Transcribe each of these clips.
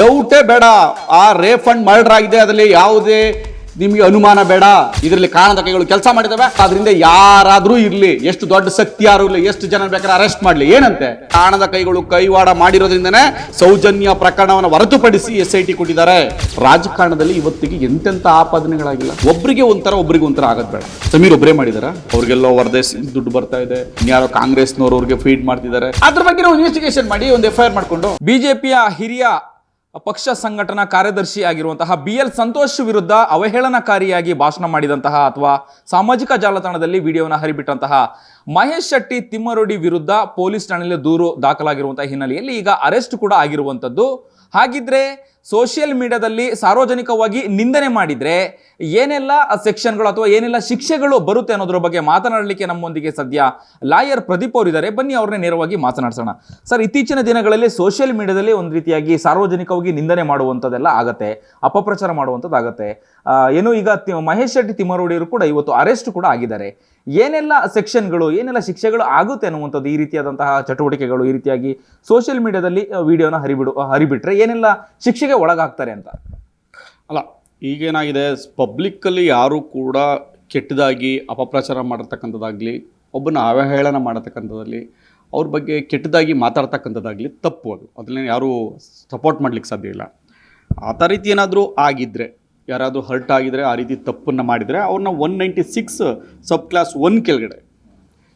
ಡೌಟೇ ಬೇಡ. ಆ refund murder ಆಗಿದೆ ಅದರಲ್ಲಿ ಯಾವುದೇ ನಿಮಗೆ ಅನುಮಾನ ಬೇಡ. ಇದರಲ್ಲಿ ಕಾಣದ ಕೈಗಳು ಕೆಲಸ ಮಾಡಿದವೆ. ಅದರಿಂದ ಯಾರಾದರೂ ಇರಲಿ ಎಷ್ಟು ದೊಡ್ಡ ಶಕ್ತಿ ಯಾರು ಇರಲಿ ಎಷ್ಟು ಜನ ಬೇಕಾದ್ರೆ ಅರೆಸ್ಟ್ ಮಾಡಲಿ. ಏನಂತೆ? ಕಾಣದ ಕೈಗಳು ಕೈವಾಡ ಮಾಡಿರೋದ್ರಿಂದನೇ ಸೌಜನ್ಯ ಪ್ರಕರಣವನ್ನು ಹೊರತುಪಡಿಸಿ ಎಸ್ ಐ ಟಿ ಕೊಟ್ಟಿದ್ದಾರೆ. ರಾಜಕಾರಣದಲ್ಲಿ ಇವತ್ತಿಗೆ ಎಂತೆಂಥ ಆಪಾದನೆಗಳಾಗಿಲ್ಲ. ಒಬ್ರಿಗೆ ಒಂಥರ ಒಬ್ರಿಗೆ ಒಂಥರ ಆಗೋದು ಬೇಡ. ಸಮೀರ್ ಒಬ್ಬರೇ ಮಾಡಿದಾರ? ಅವ್ರಿಗೆಲ್ಲೋ ವರದೇಶ್ ದುಡ್ಡು ಬರ್ತಾ ಇದೆ. ಇನ್ಯಾರೋ ಕಾಂಗ್ರೆಸ್ನವ್ರು ಅವ್ರಿಗೆ ಫೀಡ್ ಮಾಡ್ತಿದ್ದಾರೆ. ಅದ್ರ ಬಗ್ಗೆ ನಾವು ಇನ್ವೆಸ್ಟಿಗೇಷನ್ ಮಾಡಿ ಒಂದು ಎಫ್ ಐ ಆರ್ ಮಾಡಿಕೊಂಡು. ಬಿಜೆಪಿಯ ಹಿರಿಯ ಪಕ್ಷ ಸಂಘಟನಾ ಕಾರ್ಯದರ್ಶಿ ಆಗಿರುವಂತಹ ಬಿ ಎಲ್ ಸಂತೋಷ್ ವಿರುದ್ಧ ಅವಹೇಳನಕಾರಿಯಾಗಿ ಭಾಷಣ ಮಾಡಿದಂತಹ ಅಥವಾ ಸಾಮಾಜಿಕ ಜಾಲತಾಣದಲ್ಲಿ ವಿಡಿಯೋನ ಹರಿಬಿಟ್ಟಂತಹ ಮಹೇಶ್ ಶೆಟ್ಟಿ ತಿಮ್ಮರೊಡಿ ವಿರುದ್ಧ ಪೊಲೀಸ್ ಠಾಣೆಯಲ್ಲಿ ದೂರು ದಾಖಲಾಗಿರುವಂತಹ ಹಿನ್ನೆಲೆಯಲ್ಲಿ ಈಗ ಅರೆಸ್ಟ್ ಕೂಡ ಆಗಿರುವಂಥದ್ದು. ಹಾಗಿದ್ರೆ ಸೋಷಿಯಲ್ ಮೀಡಿಯಾದಲ್ಲಿ ಸಾರ್ವಜನಿಕವಾಗಿ ನಿಂದನೆ ಮಾಡಿದರೆ ಏನೆಲ್ಲ ಸೆಕ್ಷನ್ಗಳು ಅಥವಾ ಏನೆಲ್ಲ ಶಿಕ್ಷೆಗಳು ಬರುತ್ತೆ ಅನ್ನೋದ್ರ ಬಗ್ಗೆ ಮಾತನಾಡಲಿಕ್ಕೆ ನಮ್ಮೊಂದಿಗೆ ಸದ್ಯ ಲಾಯರ್ ಪ್ರದೀಪ್ ಅವರಿದ್ದಾರೆ. ಬನ್ನಿ ಅವ್ರನ್ನೇ ನೇರವಾಗಿ ಮಾತನಾಡಿಸೋಣ. ಸರ್, ಇತ್ತೀಚಿನ ದಿನಗಳಲ್ಲಿ ಸೋಷಿಯಲ್ ಮೀಡಿಯಾದಲ್ಲಿ ಒಂದು ರೀತಿಯಾಗಿ ಸಾರ್ವಜನಿಕವಾಗಿ ನಿಂದನೆ ಮಾಡುವಂಥದ್ದೆಲ್ಲ ಆಗತ್ತೆ, ಅಪಪ್ರಚಾರ ಮಾಡುವಂಥದ್ದು ಆಗತ್ತೆ. ಏನು ಈಗ ಮಹೇಶ್ ಶೆಟ್ಟಿ ತಿಮ್ಮರೋಡಿಯವರು ಕೂಡ ಇವತ್ತು ಅರೆಸ್ಟ್ ಕೂಡ ಆಗಿದ್ದಾರೆ. ಏನೆಲ್ಲ ಸೆಕ್ಷನ್ಗಳು, ಏನೆಲ್ಲ ಶಿಕ್ಷೆಗಳು ಆಗುತ್ತೆ ಅನ್ನುವಂಥದ್ದು ಈ ರೀತಿಯಾದಂತಹ ಚಟುವಟಿಕೆಗಳು ಈ ರೀತಿಯಾಗಿ ಸೋಷಿಯಲ್ ಮೀಡಿಯಾದಲ್ಲಿ ವಿಡಿಯೋನ ಹರಿಬಿಡು, ಹರಿಬಿಟ್ರೆ ಏನೆಲ್ಲ ಶಿಕ್ಷೆಗೆ ಒಳಗಾಗ್ತಾರೆ ಅಂತ. ಅಲ್ಲ, ಈಗೇನಾಗಿದೆ? ಪಬ್ಲಿಕ್ಕಲ್ಲಿ ಯಾರು ಕೂಡ ಕೆಟ್ಟದಾಗಿ ಅಪಪ್ರಚಾರ ಮಾಡಿರ್ತಕ್ಕಂಥದ್ದಾಗಲಿ ಒಬ್ಬನ ಅವಹೇಳನ ಮಾಡತಕ್ಕಂಥದ್ದಲ್ಲಿ ಅವ್ರ ಬಗ್ಗೆ ಕೆಟ್ಟದಾಗಿ ಮಾತಾಡ್ತಕ್ಕಂಥದ್ದಾಗಲಿ ತಪ್ಪು ಅದು. ಅದನ್ನ ಯಾರೂ ಸಪೋರ್ಟ್ ಮಾಡ್ಲಿಕ್ಕೆ ಸಾಧ್ಯ ಇಲ್ಲ. ಆ ರೀತಿ ಏನಾದರೂ ಆಗಿದ್ದರೆ ಯಾರಾದರೂ ಹರ್ಟ್ ಆಗಿದ್ರೆ ಆ ರೀತಿ ತಪ್ಪನ್ನು ಮಾಡಿದರೆ ಅವ್ರನ್ನ one ninety six sub class one ಕೆಳಗಡೆ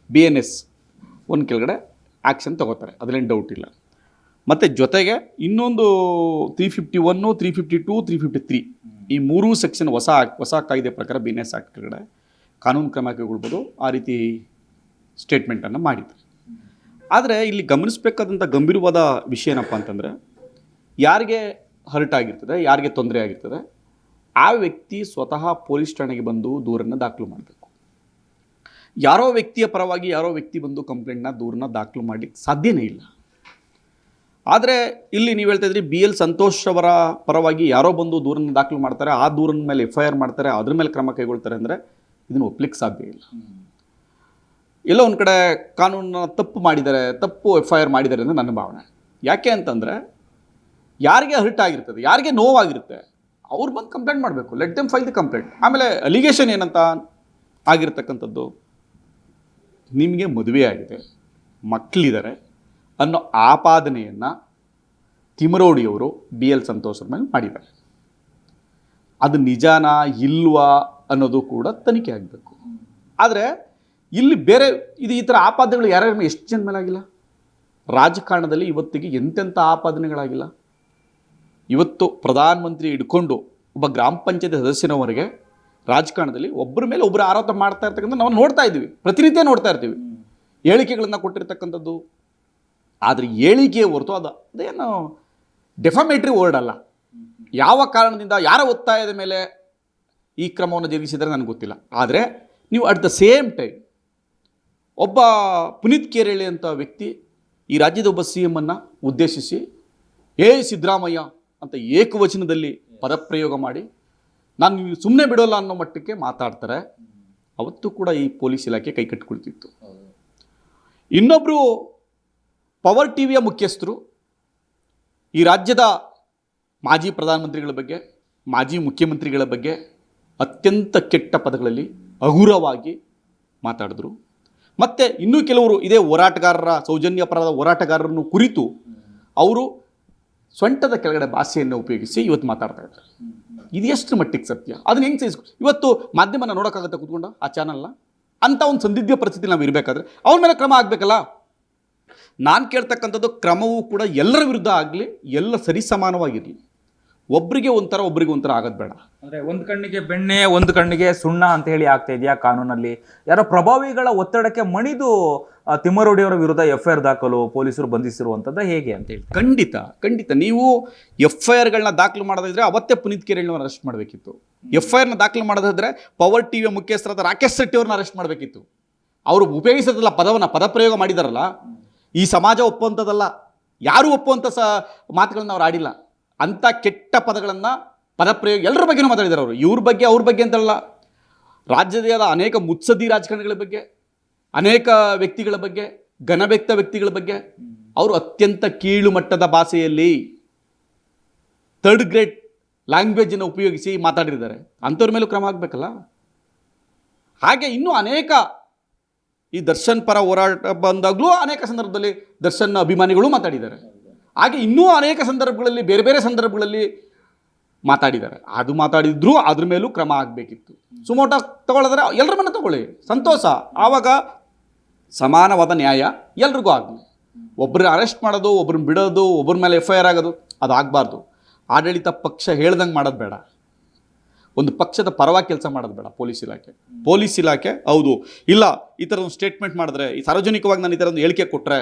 ಬಿ ಎನ್ ಎಸ್ ಒನ್ ಕೆಳಗಡೆ ಆ್ಯಕ್ಷನ್ ತಗೋತಾರೆ. ಅದರಲ್ಲಿ ಡೌಟ್ ಇಲ್ಲ. ಮತ್ತು ಜೊತೆಗೆ ಇನ್ನೊಂದು three fifty one three fifty two three fifty three ಈ ಮೂರೂ ಸೆಕ್ಷನ್ ಹೊಸ ಹೊಸ ಕಾಯ್ದೆ ಪ್ರಕಾರ ಬಿ ಎನ್ ಕೆಳಗಡೆ ಕಾನೂನು ಕ್ರಮ ಕೈಗೊಳ್ಬೋದು. ಆ ರೀತಿ ಸ್ಟೇಟ್ಮೆಂಟನ್ನು ಮಾಡಿದ್ರು. ಆದರೆ ಇಲ್ಲಿ ಗಮನಿಸಬೇಕಾದಂಥ ಗಂಭೀರವಾದ ವಿಷಯ ಏನಪ್ಪ ಅಂತಂದರೆ ಯಾರಿಗೆ ಹರ್ಟ್ ಆಗಿರ್ತದೆ, ಯಾರಿಗೆ ತೊಂದರೆ ಆಗಿರ್ತದೆ, ಆ ವ್ಯಕ್ತಿ ಸ್ವತಃ ಪೊಲೀಸ್ ಠಾಣೆಗೆ ಬಂದು ದೂರನ್ನು ದಾಖಲು ಮಾಡಬೇಕು. ಯಾರೋ ವ್ಯಕ್ತಿಯ ಪರವಾಗಿ ಯಾರೋ ವ್ಯಕ್ತಿ ಬಂದು ಕಂಪ್ಲೇಂಟ್ನ ದೂರನ್ನ ದಾಖಲು ಮಾಡಲಿಕ್ಕೆ ಸಾಧ್ಯನೇ ಇಲ್ಲ. ಆದರೆ ಇಲ್ಲಿ ನೀವು ಹೇಳ್ತಾ ಇದ್ರಿ ಬಿ ಎಲ್ ಸಂತೋಷ್ ಅವರ ಪರವಾಗಿ ಯಾರೋ ಬಂದು ದೂರನ್ನು ದಾಖಲು ಮಾಡ್ತಾರೆ, ಆ ದೂರನ ಮೇಲೆ ಎಫ್ ಐ ಆರ್ ಮಾಡ್ತಾರೆ, ಅದ್ರ ಮೇಲೆ ಕ್ರಮ ಕೈಗೊಳ್ತಾರೆ ಅಂದರೆ ಇದನ್ನು ಒಪ್ಲಿಕ್ಕೆ ಸಾಧ್ಯ ಇಲ್ಲ. ಎಲ್ಲೋ ಒಂದು ಕಡೆ ಕಾನೂನನ್ನ ತಪ್ಪು ಮಾಡಿದ್ದಾರೆ, ತಪ್ಪು ಎಫ್ ಐ ಆರ್ ಮಾಡಿದ್ದಾರೆ ಅಂದರೆ ನನ್ನ ಭಾವನೆ. ಯಾಕೆ ಅಂತಂದರೆ ಯಾರಿಗೆ ಹರ್ಟ್ ಆಗಿರ್ತದೆ, ಯಾರಿಗೆ ನೋವಾಗಿರುತ್ತೆ, ಅವ್ರು ಬಂದು ಕಂಪ್ಲೇಂಟ್ ಮಾಡಬೇಕು let them file the complaint ಆಮೇಲೆ ಅಲಿಗೇಷನ್ ಏನಂತ ಆಗಿರ್ತಕ್ಕಂಥದ್ದು? ನಿಮಗೆ ಮದುವೆ ಆಗಿದೆ ಮಕ್ಕಳಿದ್ದಾರೆ ಅನ್ನೋ ಆಪಾದನೆಯನ್ನು ತಿಮರೋಡಿಯವರು ಬಿ ಎಲ್ ಸಂತೋಷರ ಮೇಲೆ ಮಾಡಿದ್ದಾರೆ. ಅದು ನಿಜಾನಾ ಇಲ್ವಾ ಅನ್ನೋದು ಕೂಡ ತನಿಖೆ ಆಗಬೇಕು. ಆದರೆ ಇಲ್ಲಿ ಬೇರೆ ಇದು ಈ ಥರ ಆಪಾದನೆಗಳು ಯಾರ್ಯಾರ ಮೇಲೆ ಎಷ್ಟು ಜನ ಮೇಲೆ ಆಗಿಲ್ಲ? ರಾಜಕಾರಣದಲ್ಲಿ ಇವತ್ತಿಗೆ ಎಂತೆಂಥ ಆಪಾದನೆಗಳಾಗಿಲ್ಲ? ಇವತ್ತು ಪ್ರಧಾನಮಂತ್ರಿ ಹಿಡ್ಕೊಂಡು ಒಬ್ಬ ಗ್ರಾಮ ಪಂಚಾಯತ್ ಸದಸ್ಯನವರೆಗೆ ರಾಜಕಾರಣದಲ್ಲಿ ಒಬ್ಬರ ಮೇಲೆ ಒಬ್ಬರು ಆರೋಪ ಮಾಡ್ತಾ ಇರ್ತಕ್ಕಂಥ ನಾವು ನೋಡ್ತಾ ಇದ್ದೀವಿ ಪ್ರತಿನಿತ್ಯ ನೋಡ್ತಾ ಇರ್ತೀವಿ. ಹೇಳಿಕೆಗಳನ್ನು ಕೊಟ್ಟಿರ್ತಕ್ಕಂಥದ್ದು ಆದರೆ ಏಳಿಗೆ ಹೊರತು ಅದು ಅದೇನು ಡೆಫಮೇಟ್ರಿ ವರ್ಡ್ ಅಲ್ಲ. ಯಾವ ಕಾರಣದಿಂದ ಯಾರ ಒತ್ತಾಯದ ಮೇಲೆ ಈ ಕ್ರಮವನ್ನು ಜರುಗಿಸಿದರೆ ನನಗೆ ಗೊತ್ತಿಲ್ಲ. ಆದರೆ ನೀವು ಅಟ್ ದ ಸೇಮ್ ಟೈಮ್ ಒಬ್ಬ ಪುನೀತ್ ಕೇರಳಿ ಅಂತ ವ್ಯಕ್ತಿ ಈ ರಾಜ್ಯದ ಒಬ್ಬ ಸಿ ಎಮ್ಮನ್ನು ಉದ್ದೇಶಿಸಿ ಏ ಸಿದ್ದರಾಮಯ್ಯ ಅಂತ ಏಕವಚನದಲ್ಲಿ ಪದಪ್ರಯೋಗ ಮಾಡಿ ನಾನು ನೀವು ಸುಮ್ಮನೆ ಬಿಡೋಲ್ಲ ಅನ್ನೋ ಮಟ್ಟಕ್ಕೆ ಮಾತಾಡ್ತಾರೆ. ಅವತ್ತು ಕೂಡ ಈ ಪೊಲೀಸ್ ಇಲಾಖೆ ಕೈ ಕಟ್ಟಿಕೊಳ್ತಿತ್ತು. ಇನ್ನೊಬ್ಬರು ಪವರ್ ಟಿ ವಿಯ ಮುಖ್ಯಸ್ಥರು, ಈ ರಾಜ್ಯದ ಮಾಜಿ ಪ್ರಧಾನಮಂತ್ರಿಗಳ ಬಗ್ಗೆ, ಮಾಜಿ ಮುಖ್ಯಮಂತ್ರಿಗಳ ಬಗ್ಗೆ ಅತ್ಯಂತ ಕೆಟ್ಟ ಪದಗಳಲ್ಲಿ ಹಗುರವಾಗಿ ಮಾತಾಡಿದ್ರು. ಮತ್ತು ಇನ್ನೂ ಕೆಲವರು ಇದೇ ಹೋರಾಟಗಾರರ ಸೌಜನ್ಯ ಪರದ ಹೋರಾಟಗಾರರನ್ನು ಕುರಿತು ಅವರು ಸ್ವಂಟದ ಕೆಳಗಡೆ ಭಾಷೆಯನ್ನು ಉಪಯೋಗಿಸಿ ಇವತ್ತು ಮಾತಾಡ್ತಾ ಇದ್ದಾರೆ. ಇದು ಎಷ್ಟು ಮಟ್ಟಿಗೆ ಸತ್ಯ. ಅದನ್ನ ಹೆಂಗೆ ಸಹಿಸ್ಕೊ, ಇವತ್ತು ಮಾಧ್ಯಮನ ನೋಡೋಕ್ಕಾಗತ್ತೆ ಕೂತ್ಕೊಂಡು? ಆ ಚಾನಲ್ನ ಅಂಥ ಒಂದು ಸಂದಿಗ್ಧ ಪರಿಸ್ಥಿತಿ ನಾವು ಇರಬೇಕಾದ್ರೆ ಅವ್ರ ಮೇಲೆ ಕ್ರಮ ಆಗಬೇಕಲ್ಲ? ನಾನು ಕೇಳ್ತಕ್ಕಂಥದ್ದು ಕ್ರಮವೂ ಕೂಡ ಎಲ್ಲರ ವಿರುದ್ಧ ಆಗಲಿ ಎಲ್ಲ ಸರಿಸಮಾನವಾಗಿರಲಿ ಒಬ್ಬರಿಗೆ ಒಂಥರ ಒಬ್ಬರಿಗೆ ಒಂಥರ ಆಗೋದು ಬೇಡ. ಅಂದರೆ ಒಂದು ಕಣ್ಣಿಗೆ ಬೆಣ್ಣೆ ಒಂದು ಕಣ್ಣಿಗೆ ಸುಣ್ಣ ಅಂತ ಹೇಳಿ ಆಗ್ತಾ ಇದೆಯಾ ಕಾನೂನಲ್ಲಿ? ಯಾರೋ ಪ್ರಭಾವಿಗಳ ಒತ್ತಡಕ್ಕೆ ಮಣಿದು ತಿಮ್ಮರೋಡಿಯವರ ವಿರುದ್ಧ ಎಫ್ ಐ ಆರ್ ದಾಖಲು ಪೊಲೀಸರು ಬಂಧಿಸಿರುವಂಥದ್ದು ಹೇಗೆ ಅಂತ ಹೇಳಿ. ಖಂಡಿತ ಖಂಡಿತ. ನೀವು ಎಫ್ ಐ ಆರ್ಗಳನ್ನ ದಾಖಲು ಮಾಡೋದಿದ್ರೆ ಅವತ್ತೇ ಪುನೀತ್ ಕೆರೆಯನ್ನು ಅರೆಸ್ಟ್ ಮಾಡಬೇಕಿತ್ತು. ಎಫ್ ಐ ಆರ್ನ ದಾಖಲು ಮಾಡೋದಾದ್ರೆ ಪವರ್ ಟಿ ವಿ ಮುಖ್ಯಸ್ಥರಾದ ರಾಕೇಶ್ ಶೆಟ್ಟಿ ಅವ್ರನ್ನ ಅರೆಸ್ಟ್ ಮಾಡಬೇಕಿತ್ತು. ಅವರು ಉಪಯೋಗಿಸೋದಲ್ಲ ಪದವನ್ನು ಪದಪ್ರಯೋಗ ಮಾಡಿದಾರಲ್ಲ. ಈ ಸಮಾಜ ಒಪ್ಪುವಂಥದ್ದಲ್ಲ. ಯಾರು ಒಪ್ಪುವಂಥ ಸ ಮಾತುಗಳನ್ನ ಅವ್ರು ಆಡಿಲ್ಲ. ಅಂಥ ಕೆಟ್ಟ ಪದಗಳನ್ನು ಪದಪ್ರಯೋಗ ಎಲ್ಲರ ಬಗ್ಗೆನೂ ಮಾತಾಡಿದ್ದಾರೆ ಅವರು. ಇವ್ರ ಬಗ್ಗೆ, ಅವ್ರ ಬಗ್ಗೆ ಅಂತಲ್ಲ ರಾಜ್ಯದ ಅನೇಕ ಮುತ್ಸದ್ದಿ ರಾಜಕಾರಣಿಗಳ ಬಗ್ಗೆ, ಅನೇಕ ವ್ಯಕ್ತಿಗಳ ಬಗ್ಗೆ, ಘನವ್ಯಕ್ತ ವ್ಯಕ್ತಿಗಳ ಬಗ್ಗೆ ಅವರು ಅತ್ಯಂತ ಕೀಳು ಮಟ್ಟದ ಭಾಷೆಯಲ್ಲಿ ಥರ್ಡ್ ಗ್ರೇಡ್ ಲ್ಯಾಂಗ್ವೇಜನ್ನು ಉಪಯೋಗಿಸಿ ಮಾತಾಡಿದ್ದಾರೆ. ಅಂಥವ್ರ ಮೇಲೂ ಕ್ರಮ ಆಗಬೇಕಲ್ಲ ಹಾಗೆ ಇನ್ನೂ ಅನೇಕ ಈ ದರ್ಶನ್ ಪರ ಹೋರಾಟ ಬಂದಾಗಲೂ ಅನೇಕ ಸಂದರ್ಭದಲ್ಲಿ ದರ್ಶನ್ ಅಭಿಮಾನಿಗಳು ಮಾತಾಡಿದ್ದಾರೆ. ಹಾಗೆ ಇನ್ನೂ ಅನೇಕ ಸಂದರ್ಭಗಳಲ್ಲಿ, ಬೇರೆ ಬೇರೆ ಸಂದರ್ಭಗಳಲ್ಲಿ ಮಾತಾಡಿದ್ದಾರೆ. ಅದು ಮಾತಾಡಿದ್ರು ಅದ್ರ ಮೇಲೂ ಕ್ರಮ ಆಗಬೇಕಿತ್ತು. ಸುಮೋಟ ತಗೊಳ್ಳೋದ್ರೆ ಎಲ್ಲರ ಮನೆ ತಗೊಳ್ಳಿ. ಸಂತೋಷ. ಆವಾಗ ಸಮಾನವಾದ ನ್ಯಾಯ ಎಲ್ರಿಗೂ ಆಗಲಿ. ಒಬ್ಬರು ಅರೆಸ್ಟ್ ಮಾಡೋದು ಒಬ್ಬರನ್ನ ಬಿಡೋದು ಒಬ್ಬರ ಮೇಲೆ ಎಫ್ ಐ ಆಗೋದು, ಅದು ಆಗಬಾರ್ದು. ಆಡಳಿತ ಪಕ್ಷ ಹೇಳ್ದಂಗೆ ಮಾಡೋದು ಬೇಡ. ಒಂದು ಪಕ್ಷದ ಪರವಾಗಿ ಕೆಲಸ ಮಾಡೋದು ಬೇಡ, ಪೊಲೀಸ್ ಇಲಾಖೆ. ಪೊಲೀಸ್ ಇಲಾಖೆ, ಹೌದು. ಇಲ್ಲ, ಈ ಥರ ಒಂದು ಸ್ಟೇಟ್ಮೆಂಟ್ ಮಾಡಿದ್ರೆ, ಈ ಸಾರ್ವಜನಿಕವಾಗಿ ನಾನು ಈ ಥರ ಒಂದು ಹೇಳಿಕೆ ಕೊಟ್ಟರೆ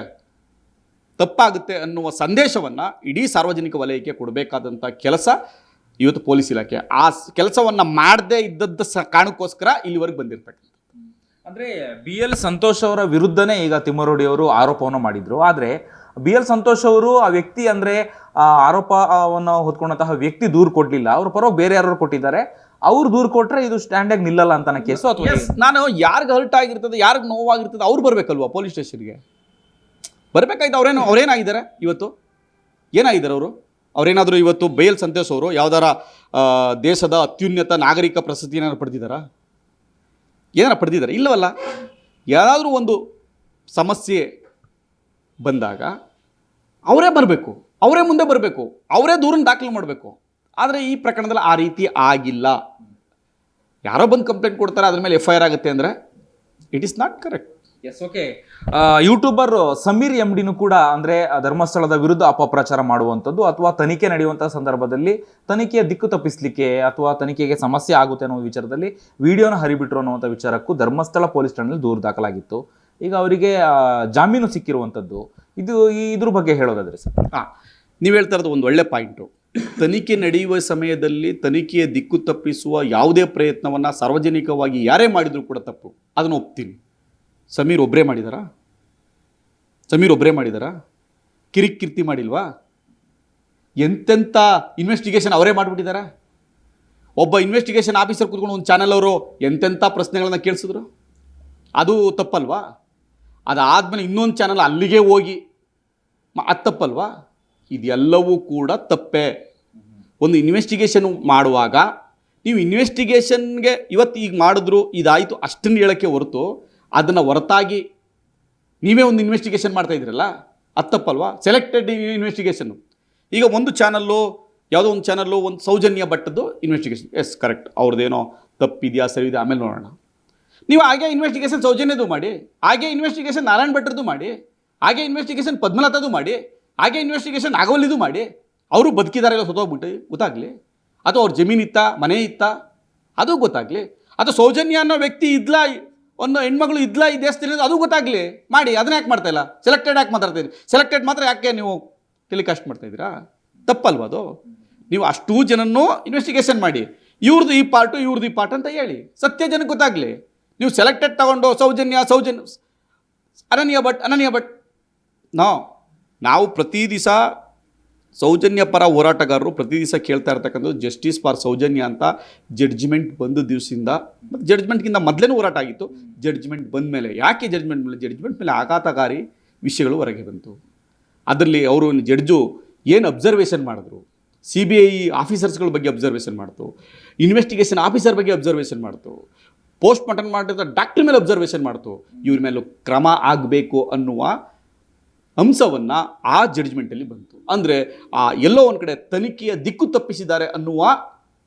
ತಪ್ಪಾಗುತ್ತೆ ಅನ್ನುವ ಸಂದೇಶವನ್ನು ಇಡೀ ಸಾರ್ವಜನಿಕ ವಲಯಕ್ಕೆ ಕೊಡಬೇಕಾದಂಥ ಕೆಲಸ ಇವತ್ತು ಪೊಲೀಸ್ ಇಲಾಖೆ. ಆ ಕೆಲಸವನ್ನು ಮಾಡದೇ ಇದ್ದದ್ದ ಸ ಕಾರಣಕ್ಕೋಸ್ಕರ ಇಲ್ಲಿವರೆಗೆ ಬಂದಿರ್ತಕ್ಕಂಥ ಅಂದರೆ ಬಿ ಎಲ್ ಸಂತೋಷ್ ಅವರ ವಿರುದ್ಧನೇ ಈಗ ತಿಮ್ಮರೋಡಿ ಅವರು ಆರೋಪವನ್ನು ಮಾಡಿದರು. ಆದರೆ ಬಿ ಎಲ್ ಸಂತೋಷ್ ಅವರು ಆ ವ್ಯಕ್ತಿ ಅಂದ್ರೆ ಆರೋಪವನ್ನು ಹೊತ್ಕೊಂಡಂತಹ ವ್ಯಕ್ತಿ ದೂರು ಕೊಡ್ಲಿಲ್ಲ. ಅವ್ರ ಪರವಾಗಿ ಬೇರೆ ಯಾರು ಕೊಟ್ಟಿದ್ದಾರೆ. ಅವ್ರು ದೂರು ಕೊಟ್ಟರೆ ಇದು ಸ್ಟ್ಯಾಂಡಾಗಿ ನಿಲ್ಲಲ್ಲ ಅಂತಾನೆ ಕೇಸು ಅಥವಾ ನಾನು ಯಾರಿಗೆ ಹರ್ಟ್ ಆಗಿರ್ತದೆ ಯಾರಿಗೆ ನೋವಾಗಿರ್ತದೆ ಅವ್ರು ಬರಬೇಕಲ್ವಾ ಪೊಲೀಸ್ ಸ್ಟೇಷನ್ಗೆ ಬರಬೇಕಾಯ್ತು ಅವ್ರೇನು ಅವ್ರೇನಾಗಿದ್ದಾರೆ ಇವತ್ತು? ಏನಾಗಿದ್ದಾರೆ ಅವರು? ಅವರೇನಾದರೂ ಇವತ್ತು ಬಯಲ್ ಸಂತೋಷ್ ಅವರು ಯಾವ್ದಾರ ದೇಶದ ಅತ್ಯುನ್ನತ ನಾಗರಿಕ ಪ್ರಶಸ್ತಿ ಏನಾದ್ರು ಪಡೆದಿದ್ದಾರಾ? ಏನಾರು ಪಡೆದಿದ್ದಾರೆ? ಇಲ್ಲವಲ್ಲ? ಯಾರಾದರೂ ಒಂದು ಸಮಸ್ಯೆ ಬಂದಾಗ ಅವರೇ ಬರಬೇಕು. ಅವರೇ ಮುಂದೆ ಬರಬೇಕು. ಅವರೇ ದೂರನ್ನು ದಾಖಲು ಮಾಡಬೇಕು. ಆದರೆ ಈ ಪ್ರಕರಣದಲ್ಲಿ ಆ ರೀತಿ ಆಗಿಲ್ಲ. ಯಾರೋ ಬಂದು ಕಂಪ್ಲೇಂಟ್ ಕೊಡ್ತಾರೆ ಅದ್ರ ಮೇಲೆ ಎಫ್ ಐ ಆರ್ ಆಗುತ್ತೆ ಅಂದರೆ it is not correct yes okay youtuber Sameer M ಡಿನೂ ಕೂಡ ಅಂದರೆ ಧರ್ಮಸ್ಥಳದ ವಿರುದ್ಧ ಅಪಪ್ರಚಾರ ಮಾಡುವಂಥದ್ದು ಅಥವಾ ತನಿಖೆ ನಡೆಯುವಂಥ ಸಂದರ್ಭದಲ್ಲಿ ತನಿಖೆಯ ದಿಕ್ಕು ತಪ್ಪಿಸಲಿಕ್ಕೆ ಅಥವಾ ತನಿಖೆಗೆ ಸಮಸ್ಯೆ ಆಗುತ್ತೆ ಅನ್ನೋ ವಿಚಾರದಲ್ಲಿ ವಿಡಿಯೋನ ಹರಿಬಿಟ್ರು ಅನ್ನುವಂಥ ವಿಚಾರಕ್ಕೂ ಧರ್ಮಸ್ಥಳ ಪೊಲೀಸ್ ಠಾಣೆಯಲ್ಲಿ ದೂರು ದಾಖಲಾಗಿತ್ತು. ಈಗ ಅವರಿಗೆ ಜಾಮೀನು ಸಿಕ್ಕಿರುವಂಥದ್ದು. ಇದು ಈ ಇದ್ರ ಬಗ್ಗೆ ಹೇಳೋದಾದ್ರೆ ಸರ್. ಹಾಂ ನೀವು ಹೇಳ್ತಾ ಇರೋದು ಒಂದು ಒಳ್ಳೆ ಪಾಯಿಂಟು ತನಿಖೆ ನಡೆಯುವ ಸಮಯದಲ್ಲಿ ತನಿಖೆಯ ದಿಕ್ಕು ತಪ್ಪಿಸುವ ಯಾವುದೇ ಪ್ರಯತ್ನವನ್ನು ಸಾರ್ವಜನಿಕವಾಗಿ ಯಾರೇ ಮಾಡಿದರೂ ಕೂಡ ತಪ್ಪು. ಅದನ್ನು ಒಪ್ತೀನಿ. ಸಮೀರ್ ಒಬ್ಬರೇ ಮಾಡಿದಾರಾ? ಸಮೀರ್ ಒಬ್ಬರೇ ಮಾಡಿದಾರಾ? ಕಿರಿಕ್ ಕಿರ್ತಿ ಮಾಡಿಲ್ವಾ? ಎಂತೆಂಥ ಇನ್ವೆಸ್ಟಿಗೇಷನ್ ಅವರೇ ಮಾಡಿಬಿಟ್ಟಿದ್ದಾರೆ ಒಬ್ಬ ಇನ್ವೆಸ್ಟಿಗೇಷನ್ ಆಫೀಸರ್ ಕೂತ್ಕೊಂಡು ಒಂದು ಚಾನಲ್ ಅವರು ಎಂತೆಂಥ ಪ್ರಶ್ನೆಗಳನ್ನು ಕೇಳಿಸಿದ್ರು? ಅದು ತಪ್ಪಲ್ವಾ? ಅದಾದಮೇಲೆ ಇನ್ನೊಂದು ಚಾನಲ್ ಅಲ್ಲಿಗೆ ಹೋಗಿ ಅದು ತಪ್ಪಲ್ವಾ? ಇದೆಲ್ಲವೂ ಕೂಡ ತಪ್ಪೇ. ಒಂದು ಇನ್ವೆಸ್ಟಿಗೇಷನ್ ಮಾಡುವಾಗ, ನೀವು ಇನ್ವೆಸ್ಟಿಗೇಷನ್ಗೆ ಇವತ್ತು ಈಗ ಮಾಡಿದ್ರು, ಇದಾಯಿತು ಅಷ್ಟನ್ನು ಹೇಳೋಕ್ಕೆ ಹೊರತು, ಅದನ್ನು ಹೊರತಾಗಿ ನೀವೇ ಒಂದು ಇನ್ವೆಸ್ಟಿಗೇಷನ್ ಮಾಡ್ತಾ ಇದ್ದೀರಲ್ಲ? ಅದು ತಪ್ಪಲ್ವಾ? ಸೆಲೆಕ್ಟೆಡ್ ಇನ್ವೆಸ್ಟಿಗೇಷನ್ನು ಈಗ ಒಂದು ಚಾನಲ್ಲು ಯಾವುದೋ ಒಂದು ಚಾನಲ್ಲು ಒಂದು ಸೌಜನ್ಯ ಭಟ್ಟದ್ದು ಇನ್ವೆಸ್ಟಿಗೇಷನ್ ಎಸ್ ಕರೆಕ್ಟ್ ಅವ್ರದ್ದೇನೋ ತಪ್ಪಿದೆಯಾ, ಸರಿ ಇದೆ, ಆಮೇಲೆ ನೋಡೋಣ. ನೀವು ಹಾಗೆ ಇನ್ವೆಸ್ಟಿಗೇಷನ್ ಸೌಜನ್ಯದು ಮಾಡಿ, ಹಾಗೆ ಇನ್ವೆಸ್ಟಿಗೇಷನ್ ನಾರಾಯಣ್ ಭಟ್ರದ್ದು ಮಾಡಿ, ಹಾಗೆ ಇನ್ವೆಸ್ಟಿಗೇಷನ್ ಪದ್ಮಲತಾದು ಮಾಡಿ ಹಾಗೆ ಇನ್ವೆಸ್ಟಿಗೇಷನ್ ನಾಗವಲ್ಲಿದು ಮಾಡಿ, ಅವರು ಬದುಕಿದಾರೆ ಇಲ್ಲ ಸತ್ತೋಗ್ಬಿಟ್ಟು ಗೊತ್ತಾಗಲಿ? ಅಥವಾ ಅವ್ರ ಜಮೀನು ಇತ್ತ, ಮನೆ ಇತ್ತ? ಅದು ಗೊತ್ತಾಗಲಿ. ಅಥವಾ ಸೌಜನ್ಯ ಅನ್ನೋ ವ್ಯಕ್ತಿ ಇದ್ಲ, ಒಂದು ಹೆಣ್ಮಗಳು ಇದ್ಲ ಈ ದೇಶದಲ್ಲಿ ಅದು ಗೊತ್ತಾಗಲಿ. ಮಾಡಿ, ಅದನ್ನ ಯಾಕೆ ಮಾಡ್ತಾ ಇಲ್ಲ? ಸೆಲೆಕ್ಟೆಡ್ ಯಾಕೆ ಮಾತಾಡ್ತಾ ಇದ್ದೀರಿ ಸೆಲೆಕ್ಟೆಡ್ ಮಾತ್ರ ಯಾಕೆ ನೀವು ಟೆಲಿಕಾಸ್ಟ್ ಮಾಡ್ತಾ ಇದ್ದೀರಾ ತಪ್ಪಲ್ವಾ ಅದು? ನೀವು ಅಷ್ಟು ಜನನೂ ಇನ್ವೆಸ್ಟಿಗೇಷನ್ ಮಾಡಿ ಇವ್ರದ್ದು ಈ ಪಾರ್ಟು ಇವ್ರದ್ದು ಈ ಪಾರ್ಟ್ ಅಂತ ಹೇಳಿ. ಸತ್ಯ ಜನಕ್ಕೆ ಗೊತ್ತಾಗಲಿ. ನೀವು ಸೆಲೆಕ್ಟೆಡ್ ತಗೊಂಡು, ಸೌಜನ್ಯ ಸೌಜನ್ಯ, ಅನನ್ಯ ಭಟ್ ಅನನ್ಯ ಭಟ್. ನೋ. ನಾವು ಪ್ರತಿ ದಿವಸ ಸೌಜನ್ಯ ಪರ ಹೋರಾಟಗಾರರು ಪ್ರತಿ ದಿವಸ ಕೇಳ್ತಾ ಇರ್ತಕ್ಕಂಥದ್ದು ಜಸ್ಟಿಸ್ ಫಾರ್ ಸೌಜನ್ಯ ಅಂತ ಜಡ್ಜ್ಮೆಂಟ್ ಬಂದ ದಿವಸದಿಂದ. ಮತ್ತು ಜಡ್ಜ್ಮೆಂಟ್ಗಿಂತ ಮೊದಲೇ ಹೋರಾಟ ಆಗಿತ್ತು. ಜಡ್ಜ್ಮೆಂಟ್ ಬಂದ ಮೇಲೆ, ಯಾಕೆ ಜಡ್ಜ್ಮೆಂಟ್ ಮೇಲೆ ಜಡ್ಜ್ಮೆಂಟ್ ಮೇಲೆ ಆಘಾತಕಾರಿ ವಿಷಯಗಳು ಹೊರಗೆ ಬಂತು. ಅದರಲ್ಲಿ ಅವರು ಜಡ್ಜು ಏನು ಅಬ್ಸರ್ವೇಷನ್ ಮಾಡಿದ್ರು? ಸಿ ಬಿ ಐ ಆಫೀಸರ್ಸ್ಗಳ ಬಗ್ಗೆ ಅಬ್ಸರ್ವೇಷನ್ ಮಾಡ್ತು. ಇನ್ವೆಸ್ಟಿಗೇಷನ್ ಆಫೀಸರ್ ಬಗ್ಗೆ ಅಬ್ಸರ್ವೇಷನ್ ಮಾಡ್ತು. ಪೋಸ್ಟ್ ಮಾರ್ಟಮ್ ಮಾಡಿದ ಡಾಕ್ಟ್ರ್ ಮೇಲೆ ಅಬ್ಸರ್ವೇಷನ್ ಮಾಡ್ತು. ಇವ್ರ ಮೇಲೂ ಕ್ರಮ ಆಗಬೇಕು ಅನ್ನುವ ಅಂಶವನ್ನು ಆ ಜಡ್ಜ್ಮೆಂಟಲ್ಲಿ ಬಂತು. ಅಂದರೆ ಆ ಎಲ್ಲೋ ಒಂದು ಕಡೆ ತನಿಖೆಯ ದಿಕ್ಕು ತಪ್ಪಿಸಿದ್ದಾರೆ ಅನ್ನುವ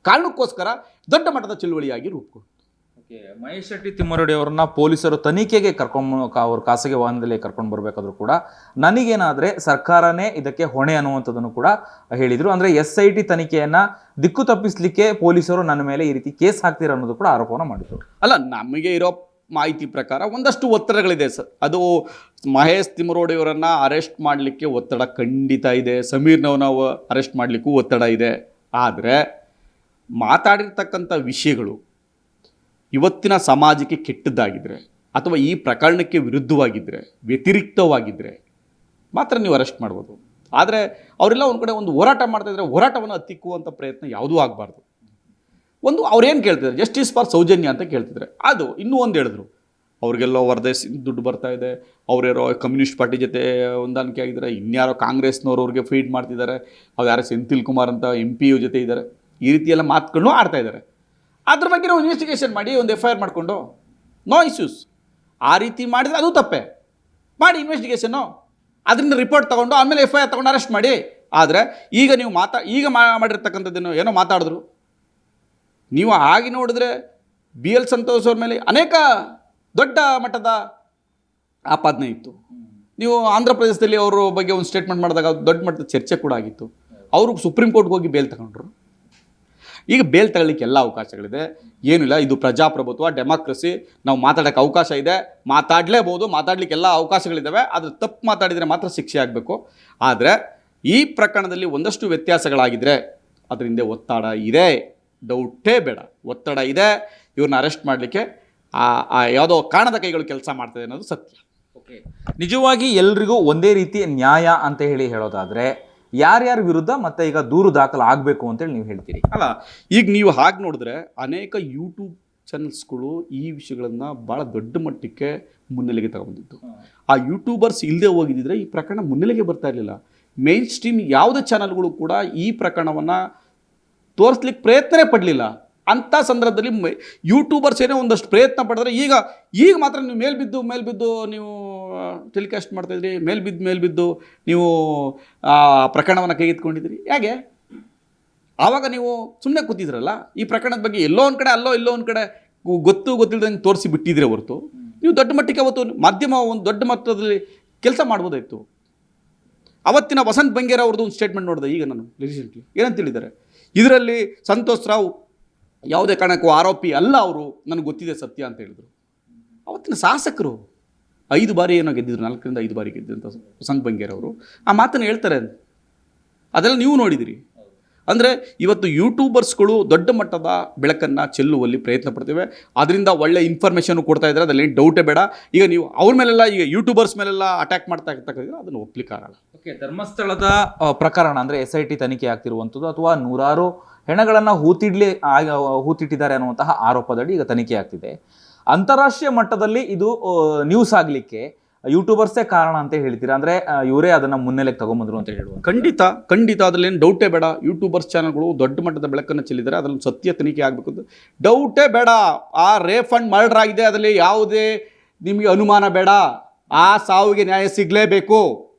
ಕಾರಣಕ್ಕೋಸ್ಕರ ದೊಡ್ಡ ಮಟ್ಟದ ಚಳುವಳಿಯಾಗಿ ರೂಪುಗೊಂಡು ಓಕೆ ಮಹೇಶ್ ಶೆಟ್ಟಿ ತಿಮ್ಮರಡಿ ಅವರನ್ನ ಪೊಲೀಸರು ತನಿಖೆಗೆ ಕರ್ಕೊಂಡು ಅವ್ರ ಖಾಸಗಿ ವಾಹನದಲ್ಲಿ ಕರ್ಕೊಂಡು ಬರಬೇಕಾದ್ರೂ ಕೂಡ ನನಗೇನಾದರೆ ಸರ್ಕಾರನೇ ಇದಕ್ಕೆ ಹೊಣೆ ಅನ್ನುವಂಥದ್ದನ್ನು ಕೂಡ ಹೇಳಿದರು. ಅಂದರೆ ಎಸ್ ಐ ಟಿ ತನಿಖೆಯನ್ನು ದಿಕ್ಕು ತಪ್ಪಿಸಲಿಕ್ಕೆ ಪೊಲೀಸರು ನನ್ನ ಮೇಲೆ ಈ ರೀತಿ ಕೇಸ್ ಹಾಕ್ತೀರ ಅನ್ನೋದು ಕೂಡ ಆರೋಪವನ್ನು ಮಾಡಿದರು. ಅಲ್ಲ ನಮಗೆ ಇರೋ ಮಾಹಿತಿ ಪ್ರಕಾರ ಒಂದಷ್ಟು ಒತ್ತಡಗಳಿದೆ ಸರ್. ಅದು ಮಹೇಶ್ ತಿಮರೋಡಿಯವರನ್ನು ಅರೆಸ್ಟ್ ಮಾಡಲಿಕ್ಕೆ ಒತ್ತಡ ಖಂಡಿತ ಇದೆ. ಸಮೀರ್ನವನವ ಅರೆಸ್ಟ್ ಮಾಡಲಿಕ್ಕೂ ಒತ್ತಡ ಇದೆ. ಆದರೆ ಮಾತಾಡಿರ್ತಕ್ಕಂಥ ವಿಷಯಗಳು ಇವತ್ತಿನ ಸಮಾಜಕ್ಕೆ ಕೆಟ್ಟದ್ದಾಗಿದ್ದರೆ ಅಥವಾ ಈ ಪ್ರಕರಣಕ್ಕೆ ವಿರುದ್ಧವಾಗಿದ್ದರೆ ವ್ಯತಿರಿಕ್ತವಾಗಿದ್ದರೆ ಮಾತ್ರ ನೀವು ಅರೆಸ್ಟ್ ಮಾಡ್ಬೋದು. ಆದರೆ ಅವರೆಲ್ಲ ಒಂದು ಕಡೆ ಒಂದು ಹೋರಾಟ ಮಾಡ್ತಾಯಿದ್ರೆ ಹೋರಾಟವನ್ನು ಹತ್ತಿಕ್ಕುವಂಥ ಪ್ರಯತ್ನ ಯಾವುದೂ ಆಗಬಾರ್ದು. ಒಂದು ಅವ್ರೇನು ಕೇಳ್ತಿದ್ದಾರೆ? ಜಸ್ಟಿಸ್ ಫಾರ್ ಸೌಜನ್ಯ ಅಂತ ಕೇಳ್ತಿದ್ರೆ ಅದು ಇನ್ನೂ ಒಂದು ಹೇಳಿದ್ರು. ಅವ್ರಿಗೆಲ್ಲೋ ವರದೇಶ್ ದುಡ್ಡು ಬರ್ತಾ ಇದೆ. ಅವ್ರ್ಯಾರೋ ಕಮ್ಯುನಿಸ್ಟ್ ಪಾರ್ಟಿ ಜೊತೆ ಹೊಂದಾಣಿಕೆ ಆಗಿದ್ದಾರೆ. ಇನ್ಯಾರೋ ಕಾಂಗ್ರೆಸ್ನವ್ರು ಅವ್ರಿಗೆ ಫೀಡ್ ಮಾಡ್ತಿದ್ದಾರೆ. ಅವ್ರು ಯಾರು ಸೆಂಥಿಲ್ ಕುಮಾರ್ ಅಂತ ಎಂ ಪಿ ಯು ಜೊತೆ ಇದ್ದಾರೆ. ಈ ರೀತಿ ಎಲ್ಲ ಮಾತುಗಳನ್ನು ಆಡ್ತಾ ಇದ್ದಾರೆ. ಅದ್ರ ಬಗ್ಗೆ ನಾವು ಇನ್ವೆಸ್ಟಿಗೇಷನ್ ಮಾಡಿ ಒಂದು ಎಫ್ ಐ ಆರ್ ಮಾಡಿಕೊಂಡು ನೋ ಇಶ್ಯೂಸ್ ಆ ರೀತಿ ಮಾಡಿದರೆ ಅದು ತಪ್ಪೆ. ಮಾಡಿ ಇನ್ವೆಸ್ಟಿಗೇಷನ್ನು ಅದರಿಂದ ರಿಪೋರ್ಟ್ ತೊಗೊಂಡು ಆಮೇಲೆ ಎಫ್ ಐ ಆರ್ ತೊಗೊಂಡು ಅರೆಸ್ಟ್ ಮಾಡಿ. ಆದರೆ ಈಗ ನೀವು ಮಾತಾ, ಈಗ ಮಾ ಮಾಡಿರ್ತಕ್ಕಂಥದ್ದೇನೋ ಏನೋ ಮಾತಾಡಿದ್ರು. ನೀವು ಆಗಿ ನೋಡಿದ್ರೆ ಬಿ ಎಲ್ ಸಂತೋಷ್ ಅವ್ರ ಮೇಲೆ ಅನೇಕ ದೊಡ್ಡ ಮಟ್ಟದ ಆಪಾದನೆ ಇತ್ತು. ನೀವು ಆಂಧ್ರ ಪ್ರದೇಶದಲ್ಲಿ ಅವರ ಬಗ್ಗೆ ಒಂದು ಸ್ಟೇಟ್ಮೆಂಟ್ ಮಾಡಿದಾಗ ದೊಡ್ಡ ಮಟ್ಟದ ಚರ್ಚೆ ಕೂಡ ಆಗಿತ್ತು. ಅವರು ಸುಪ್ರೀಂ ಕೋರ್ಟ್ಗೆ ಹೋಗಿ ಬೇಲ್ ತಗೊಂಡ್ರು. ಈಗ ಬೇಲ್ ತಗೊಳ್ಳಿಕ್ಕೆ ಎಲ್ಲ ಅವಕಾಶಗಳಿದೆ. ಏನಿಲ್ಲ ಇದು ಪ್ರಜಾಪ್ರಭುತ್ವ ಡೆಮಾಕ್ರಸಿ ನಾವು ಮಾತಾಡೋಕ್ಕೆ ಅವಕಾಶ ಇದೆ. ಮಾತಾಡಲೇಬೋದು, ಮಾತಾಡಲಿಕ್ಕೆ ಎಲ್ಲ ಅವಕಾಶಗಳಿದ್ದಾವೆ ಆದರೆ ತಪ್ಪು ಮಾತಾಡಿದರೆ ಮಾತ್ರ ಶಿಕ್ಷೆ ಆಗಬೇಕು. ಆದರೆ ಈ ಪ್ರಕರಣದಲ್ಲಿ ಒಂದಷ್ಟು ವ್ಯತ್ಯಾಸಗಳಾಗಿದ್ದರೆ ಅದರಿಂದ ಒತ್ತಡ ಇದೆ. ಡೌಟೇ ಬೇಡ. ಒತ್ತಡ ಇದೆ ಇವ್ರನ್ನ ಅರೆಸ್ಟ್ ಮಾಡಲಿಕ್ಕೆ ಆ ಯಾವುದೋ ಕಾಣದ ಕೈಗಳು ಕೆಲಸ ಮಾಡ್ತದೆ ಅನ್ನೋದು ಸತ್ಯ. ಓಕೆ ನಿಜವಾಗಿ ಎಲ್ರಿಗೂ ಒಂದೇ ರೀತಿ ನ್ಯಾಯ ಅಂತ ಹೇಳಿ ಹೇಳೋದಾದರೆ ಯಾರ್ಯಾರ ವಿರುದ್ಧ ಮತ್ತೆ ಈಗ ದೂರು ದಾಖಲು ಆಗಬೇಕು ಅಂತೇಳಿ ನೀವು ಹೇಳ್ತೀರಿ? ಅಲ್ಲ ಈಗ ನೀವು ಹಾಗೆ ನೋಡಿದ್ರೆ ಅನೇಕ ಯೂಟ್ಯೂಬ್ ಚಾನಲ್ಸ್ಗಳು ಈ ವಿಷಯಗಳನ್ನು ಭಾಳ ದೊಡ್ಡ ಮಟ್ಟಕ್ಕೆ ಮುನ್ನೆಲೆಗೆ ತಗೊಂಡಿದ್ದು ಆ ಯೂಟ್ಯೂಬರ್ಸ್ ಇಲ್ಲದೆ ಹೋಗಿದ್ದಿದ್ರೆ ಈ ಪ್ರಕರಣ ಮುನ್ನೆಲೆಗೆ ಬರ್ತಾ ಇರಲಿಲ್ಲ. ಮೇನ್ ಸ್ಟ್ರೀಮ್ ಯಾವುದೇ ಚಾನಲ್ಗಳು ಕೂಡ ಈ ಪ್ರಕರಣವನ್ನು ತೋರಿಸ್ಲಿಕ್ಕೆ ಪ್ರಯತ್ನನೇ ಪಡಲಿಲ್ಲ. ಅಂಥ ಸಂದರ್ಭದಲ್ಲಿ ಯೂಟ್ಯೂಬರ್ಸ್ ಏನೇ ಒಂದಷ್ಟು ಪ್ರಯತ್ನ ಪಡೆದ್ರೆ ಈಗ ಈಗ ಮಾತ್ರ ನೀವು ಮೇಲ್ಬಿದ್ದು ಮೇಲ್ಬಿದ್ದು ನೀವು ಟೆಲಿಕಾಸ್ಟ್ ಮಾಡ್ತಾಯಿದ್ರಿ ಮೇಲ್ಬಿದ್ದು ಮೇಲ್ಬಿದ್ದು ನೀವು, ಆ, ಪ್ರಕರಣವನ್ನು ಕೈಗೆತ್ಕೊಂಡಿದ್ರಿ ಹೇಗೆ? ಆವಾಗ ನೀವು ಸುಮ್ಮನೆ ಕೂತಿದ್ರಲ್ಲ, ಈ ಪ್ರಕರಣದ ಬಗ್ಗೆ ಎಲ್ಲೋ ಒಂದು ಕಡೆ, ಅಲ್ಲೋ ಎಲ್ಲೋ ಒಂದು ಕಡೆ ಗೊತ್ತು ಗೊತ್ತಿಲ್ಲದಂಗೆ ತೋರಿಸಿ ಬಿಟ್ಟಿದ್ರೆ ಹೊರತು, ನೀವು ದೊಡ್ಡ ಮಟ್ಟಿಗೆ ಅವತ್ತು ಮಾಧ್ಯಮ ಒಂದು ದೊಡ್ಡ ಮಟ್ಟದಲ್ಲಿ ಕೆಲಸ ಮಾಡ್ಬೋದಾಯಿತು. ಅವತ್ತಿನ ವಸಂತ್ ಬಂಗೇರ ಅವ್ರದ್ದು ಒಂದು ಸ್ಟೇಟ್ಮೆಂಟ್ ನೋಡಿದೆ ಈಗ ನಾನು ರೀಸೆಂಟ್ಲಿ ಏನಂತ ಹೇಳಿದ್ದಾರೆ? ಇದರಲ್ಲಿ ಸಂತೋಷ್ ರಾವ್ ಯಾವುದೇ ಕಾರಣಕ್ಕೂ ಆರೋಪಿ ಅಲ್ಲ ಅವರು. ನನಗೆ ಗೊತ್ತಿದೆ ಸತ್ಯ ಅಂತ ಹೇಳಿದರು. ಅವತ್ತಿನ ಶಾಸಕರು ಐದು ಬಾರಿ ಏನೋ ಗೆದ್ದಿದ್ರು, ನಾಲ್ಕರಿಂದ ಐದು ಬಾರಿ ಗೆದ್ದಿದ್ದಂಥ ಸಂಘ ಬೆಂಗೇರ್ ಆ ಮಾತನ್ನು ಹೇಳ್ತಾರೆ. ಅದೆಲ್ಲ ನೀವು ನೋಡಿದಿರಿ. ಅಂದರೆ ಇವತ್ತು ಯೂಟ್ಯೂಬರ್ಸ್ಗಳು ದೊಡ್ಡ ಮಟ್ಟದ ಬೆಳಕನ್ನು ಚೆಲ್ಲುವಲ್ಲಿ ಪ್ರಯತ್ನ ಪಡ್ತೇವೆ. ಅದರಿಂದ ಒಳ್ಳೆ ಇನ್ಫಾರ್ಮೇಷನ್ ಕೊಡ್ತಾ ಇದ್ದಾರೆ ಅದರಲ್ಲಿ ಡೌಟೇ ಬೇಡ. ಈಗ ನೀವು ಅವ್ರ ಮೇಲೆಲ್ಲ, ಈಗ ಯೂಟ್ಯೂಬರ್ಸ್ ಮೇಲೆಲ್ಲ ಅಟ್ಯಾಕ್ ಮಾಡ್ತಾ ಇರ್ತಕ್ಕಂಥ ಅದನ್ನು ಒಪ್ಲಿಕ್ಕಾಗಲ್ಲ. ಓಕೆ ಧರ್ಮಸ್ಥಳದ ಪ್ರಕರಣ ಅಂದರೆ ಎಸ್ ಐ ಟಿ ತನಿಖೆ ಆಗ್ತಿರುವಂಥದ್ದು ಅಥವಾ ನೂರಾರು ಹೆಣಗಳನ್ನು ಹೂತಿಡ್ಲಿ ಹೂತಿಟ್ಟಿದ್ದಾರೆ ಅನ್ನುವಂತಹ ಆರೋಪದಡಿ ಈಗ ತನಿಖೆ ಆಗ್ತಿದೆ. ಅಂತಾರಾಷ್ಟ್ರೀಯ ಮಟ್ಟದಲ್ಲಿ ಇದು ನ್ಯೂಸ್ ಆಗ್ಲಿಕ್ಕೆ ಯೂಟ್ಯೂಬರ್ಸೇ ಕಾರಣ ಅಂತ ಹೇಳ್ತೀರಾ? ಅಂದ್ರೆ ಇವರೇ ಅದನ್ನ ಮುನ್ನೆಲೆಗೆ ತಗೊಂಬಂದ್ರು ಅಂತ ಹೇಳುವ ಖಂಡಿತ ಖಂಡಿತ. ಅದ್ರಲ್ಲಿ ಏನು ಡೌಟೇ ಬೇಡ. ಯೂಟ್ಯೂಬರ್ಸ್ ಚಾನಲ್ಗಳು ದೊಡ್ಡ ಮಟ್ಟದ ಬೆಳಕನ್ನು ಚೆಲ್ಲಿದ್ದಾರೆ ಅದರಲ್ಲಿ ಸತ್ಯ ತನಿಖೆ ಆಗಬೇಕು ಅಂತ. ಡೌಟೇ ಬೇಡ. ಆ ರೇಫಂಡ್ ಫಂಡ್ ಮರ್ಡರ್ ಆಗಿದೆ ಅದರಲ್ಲಿ ಯಾವುದೇ ನಿಮಗೆ ಅನುಮಾನ ಬೇಡ. ಆ ಸಾವಿಗೆ ನ್ಯಾಯ ಸಿಗಲೇಬೇಕು.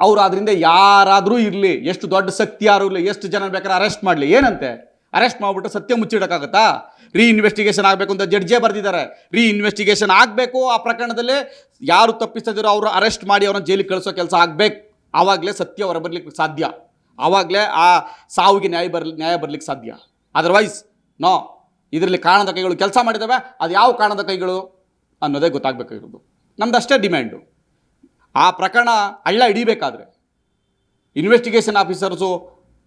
ಅವ್ರು ಅದರಿಂದ ಯಾರಾದರೂ ಇರಲಿ. ಎಷ್ಟು ದೊಡ್ಡ ಶಕ್ತಿ ಯಾರು ಇರಲಿ. ಎಷ್ಟು ಜನ ಬೇಕಾದ್ರೆ ಅರೆಸ್ಟ್ ಮಾಡಲಿ. ಏನಂತೆ? ಅರೆಸ್ಟ್ ಮಾಡಿಬಿಟ್ಟು ಸತ್ಯ ಮುಚ್ಚಿಡೋಕ್ಕಾಗತ್ತಾ? ರೀ ಇನ್ವೆಸ್ಟಿಗೇಷನ್ ಆಗಬೇಕು ಅಂತ ಜಡ್ಜೇ ಬರೆದಿದ್ದಾರೆ. ರೀ ಇನ್ವೆಸ್ಟಿಗೇಷನ್ ಆಗಬೇಕು ಆ ಪ್ರಕರಣದಲ್ಲಿ. ಯಾರು ತಪ್ಪಿಸ್ತಿದ್ರು ಅವರು ಅರೆಸ್ಟ್ ಮಾಡಿ ಅವ್ರನ್ನ ಜೈಲಿಗೆ ಕಳಿಸೋ ಕೆಲಸ ಆಗಬೇಕು. ಆವಾಗಲೇ ಸತ್ಯ ಹೊರ ಬರ್ಲಿಕ್ಕೆ ಸಾಧ್ಯ. ಆವಾಗಲೇ ಆ ಸಾವಿಗೆ ನ್ಯಾಯ ಬರ್ಲಿ ನ್ಯಾಯ ಬರ್ಲಿಕ್ಕೆ ಸಾಧ್ಯ. ಅದರ್ವೈಸ್ ನೋ ಇದರಲ್ಲಿ ಕಾಣದ ಕೈಗಳು ಕೆಲಸ ಮಾಡಿದ್ದಾವೆ ಅದು ಯಾವ ಕಾಣದ ಕೈಗಳು ಅನ್ನೋದೇ ಗೊತ್ತಾಗಬೇಕಾಗಿರೋದು. ನಮ್ದು ಅಷ್ಟೇ ಡಿಮ್ಯಾಂಡು. ಆ ಪ್ರಕರಣ ಹಳ್ಳ ಹಿಡಿಬೇಕಾದ್ರೆ. ಇನ್ವೆಸ್ಟಿಗೇಷನ್ ಆಫೀಸರ್ಸು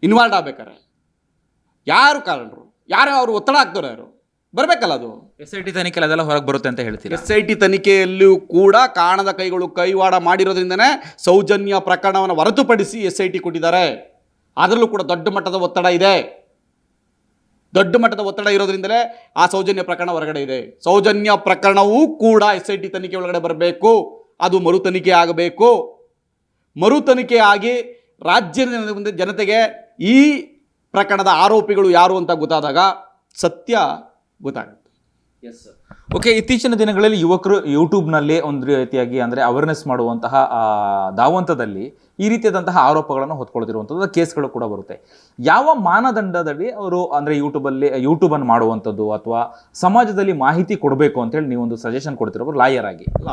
ಇನ್ವಾಲ್ವ್ ಆಗ್ಬೇಕಾರೆ ಯಾರು ಕಾರಣರು? ಯಾರು ಅವರು ಒತ್ತಡ ಹಾಕ್ತಾರೆ ಯಾರು? ಬರಬೇಕಲ್ಲ ಅದು? ಎಸ್ ಐ ಟಿ ತನಿಖೆ ಅದೆಲ್ಲ ಹೊರಗೆ ಬರುತ್ತೆ ಅಂತ ಹೇಳ್ತೀವಿ ಎಸ್ ಐ ಟಿ ತನಿಖೆಯಲ್ಲಿಯೂ ಕೂಡ ಕಾಣದ ಕೈಗಳು ಕೈವಾಡ ಮಾಡಿರೋದ್ರಿಂದನೇ ಸೌಜನ್ಯ ಪ್ರಕರಣವನ್ನು ಹೊರತುಪಡಿಸಿ ಎಸ್ ಐ ಟಿ ಕೊಟ್ಟಿದ್ದಾರೆ. ಅದರಲ್ಲೂ ಕೂಡ ದೊಡ್ಡ ಮಟ್ಟದ ಒತ್ತಡ ಇದೆ. ದೊಡ್ಡ ಮಟ್ಟದ ಒತ್ತಡ ಇರೋದ್ರಿಂದಲೇ ಆ ಸೌಜನ್ಯ ಪ್ರಕರಣ ಹೊರಗಡೆ ಇದೆ. ಸೌಜನ್ಯ ಪ್ರಕರಣವೂ ಕೂಡ ಎಸ್ ಐ ಟಿ ತನಿಖೆ ಒಳಗಡೆ ಬರಬೇಕು. ಅದು ಮರು ತನಿಖೆ ಆಗಬೇಕು. ಮರು ತನಿಖೆ ಆಗಿ ರಾಜ್ಯದ ಮುಂದೆ ಜನತೆಗೆ ಈ ಪ್ರಕರಣದ ಆರೋಪಿಗಳು ಯಾರು ಅಂತ ಗೊತ್ತಾದಾಗ ಸತ್ಯ ಗೊತ್ತಾಗುತ್ತೆ. ಓಕೆ ಇತ್ತೀಚಿನ ದಿನಗಳಲ್ಲಿ ಯುವಕರು ಯೂಟ್ಯೂಬ್ನಲ್ಲಿ ಒಂದು ರೀತಿಯಾಗಿ ಅಂದರೆ ಅವೇರ್ನೆಸ್ ಮಾಡುವಂತಹ ಆ, ಧಾವಂತದಲ್ಲಿ ಈ ರೀತಿಯಾದಂತಹ ಆರೋಪಗಳನ್ನು ಹೊತ್ಕೊಳ್ತಿರುವಂಥದ್ದು ಕೇಸ್ಗಳು ಕೂಡ ಬರುತ್ತೆ. ಯಾವ ಮಾನದಂಡದಲ್ಲಿ ಅವರು ಅಂದರೆ ಯೂಟ್ಯೂಬಲ್ಲಿ ಯೂಟ್ಯೂಬನ್ನು ಮಾಡುವಂಥದ್ದು ಅಥವಾ ಸಮಾಜದಲ್ಲಿ ಮಾಹಿತಿ ಕೊಡಬೇಕು ಅಂತೇಳಿ ನೀವೊಂದು ಸಜೆಷನ್ ಕೊಡ್ತಿರೋರು ಲಾಯರ್ ಆಗಿ. ಅಲ್ಲ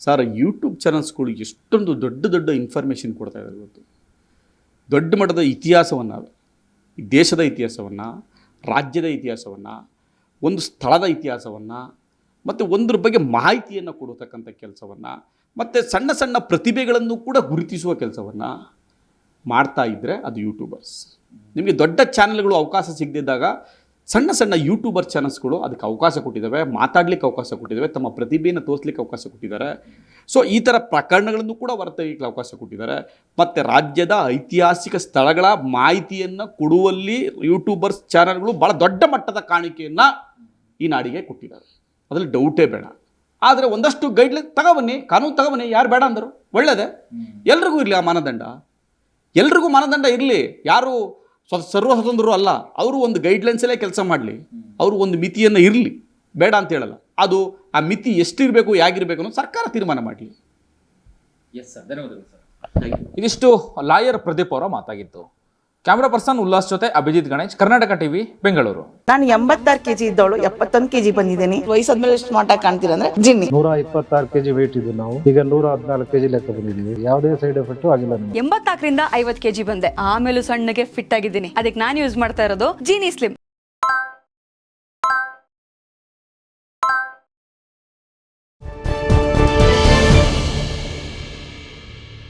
ಸರ್ ಯೂಟ್ಯೂಬ್ ಚಾನಲ್ಸ್ಗಳು ಎಷ್ಟೊಂದು ದೊಡ್ಡ ದೊಡ್ಡ ಇನ್ಫಾರ್ಮೇಷನ್ ಕೊಡ್ತಾ ಇದ್ದಾರೆ ಇವತ್ತು. ದೊಡ್ಡ ಮಟ್ಟದ ಇತಿಹಾಸವನ್ನು ದೇಶದ ಇತಿಹಾಸವನ್ನು, ರಾಜ್ಯದ ಇತಿಹಾಸವನ್ನು, ಒಂದು ಸ್ಥಳದ ಇತಿಹಾಸವನ್ನು, ಮತ್ತು ಒಂದ್ರ ಬಗ್ಗೆ ಮಾಹಿತಿಯನ್ನು ಕೊಡತಕ್ಕಂಥ ಕೆಲಸವನ್ನು, ಮತ್ತು ಸಣ್ಣ ಸಣ್ಣ ಪ್ರತಿಭೆಗಳನ್ನು ಕೂಡ ಗುರುತಿಸುವ ಕೆಲಸವನ್ನು ಮಾಡ್ತಾ ಇದ್ದರೆ ಅದು ಯೂಟ್ಯೂಬರ್ಸ್ ನಿಮಗೆ ದೊಡ್ಡ ಚಾನಲ್ಗಳು ಅವಕಾಶ ಸಿಗದಿದ್ದಾಗ ಸಣ್ಣ ಸಣ್ಣ ಯೂಟ್ಯೂಬರ್ ಚಾನಲ್ಸ್ಗಳು ಅದಕ್ಕೆ ಅವಕಾಶ ಕೊಟ್ಟಿದ್ದಾವೆ, ಮಾತಾಡಲಿಕ್ಕೆ ಅವಕಾಶ ಕೊಟ್ಟಿದ್ದಾವೆ, ತಮ್ಮ ಪ್ರತಿಭೆಯನ್ನು ತೋರಿಸ್ಲಿಕ್ಕೆ ಅವಕಾಶ ಕೊಟ್ಟಿದ್ದಾರೆ. ಸೊ ಈ ಥರ ಪ್ರಕರಣಗಳನ್ನು ಕೂಡ ವರ್ತಗಿಕ್ಕೆ ಅವಕಾಶ ಕೊಟ್ಟಿದ್ದಾರೆ. ಮತ್ತು ರಾಜ್ಯದ ಐತಿಹಾಸಿಕ ಸ್ಥಳಗಳ ಮಾಹಿತಿಯನ್ನು ಕೊಡುವಲ್ಲಿ ಯೂಟ್ಯೂಬರ್ಸ್ ಚಾನಲ್ಗಳು ಭಾಳ ದೊಡ್ಡ ಮಟ್ಟದ ಕಾಣಿಕೆಯನ್ನು ಈ ನಾಡಿಗೆ ಕೊಟ್ಟಿದ್ದಾರೆ. ಅದರಲ್ಲಿ ಡೌಟೇ ಬೇಡ. ಆದರೆ ಒಂದಷ್ಟು ಗೈಡ್ಲೈನ್ ತಗೋಬನ್ನಿ ಕಾನೂನು ತಗೊಬನ್ನಿ ಯಾರು ಬೇಡ ಅಂದರು? ಒಳ್ಳೆಯದೇ ಎಲ್ರಿಗೂ ಇರಲಿ ಆ ಮಾನದಂಡ. ಎಲ್ರಿಗೂ ಮಾನದಂಡ ಇರಲಿ. ಯಾರು ಸ್ವ ಸರ್ವ ಸ್ವತಂತ್ರರು ಅಲ್ಲ ಅವರು ಒಂದು ಗೈಡ್ಲೈನ್ಸಲ್ಲೇ ಕೆಲಸ ಮಾಡಲಿ. ಅವರು ಒಂದು ಮಿತಿಯನ್ನು ಇರಲಿ. ಬೇಡ ಅಂತ ಹೇಳಲ್ಲ. ಅದು ಆ ಮಿತಿ ಎಷ್ಟಿರಬೇಕು ಹೇಗಿರಬೇಕು ಅನ್ನೋದು ಸರ್ಕಾರ ತೀರ್ಮಾನ ಮಾಡಲಿ. ಎಸ್ ಸರ್ ಧನ್ಯವಾದಗಳು ಸರ್ ಇದಿಷ್ಟು ಲಾಯರ್ ಪ್ರದೀಪ್ ಅವರ ಮಾತಾಗಿತ್ತು. ಕ್ಯಾಮ್ರಾ ಪರ್ಸನ್ ಉಲ್ಲಾಸ್ ಜೊತೆ ಅಭಿಜಿತ್ ಗಣೇಶ್ ಕರ್ನಾಟಕ ಟಿವಿ ಬೆಂಗಳೂರು. ನಾನು ಎಂಬತ್ತಾರು ಕೆಜಿ ಇದ್ದವಳು ಎಪ್ಪತ್ತೊಂದು ಕೆಜಿ ಬಂದಿದ್ದೀನಿ. ವಯಸ್ಸಾದ್ಮೇಲೆ ಸ್ಮಾರ್ಟ್ ಆಗಿ ಕಾಣ್ತೀರ ಅಂದ್ರೆ ಜಿನ್ನಿ. ನೂರ ಇಪ್ಪತ್ತಾರು ಕೆಜಿ ವೇಟ್ ಇದ್ದು ನಾವು. ಈಗ ನೂರ ಹದಿನಾಲ್ಕು ಕೆಜಿ ಲೆಕ್ಕ ಬಂದಿದ್ದೀವಿ. ಯಾವುದೇ ಸೈಡ್ ಎಫೆಕ್ಟ್ ಆಗಿಲ್ಲ ಎಂಬತ್ತಾಕರಿಂದ ಎಂಬತ್ನಾಲ್ಕರಿಂದ ಐವತ್ತು ಕೆಜಿ ಬಂದೆ. ಆಮೇಲೆ ಸಣ್ಣಗೆ ಫಿಟ್ ಆಗಿದ್ದೀನಿ. ಅದಕ್ಕೆ ನಾನು ಯೂಸ್ ಮಾಡ್ತಾ ಇರೋದು ಜೀನಿ ಸ್ಲಿಮ್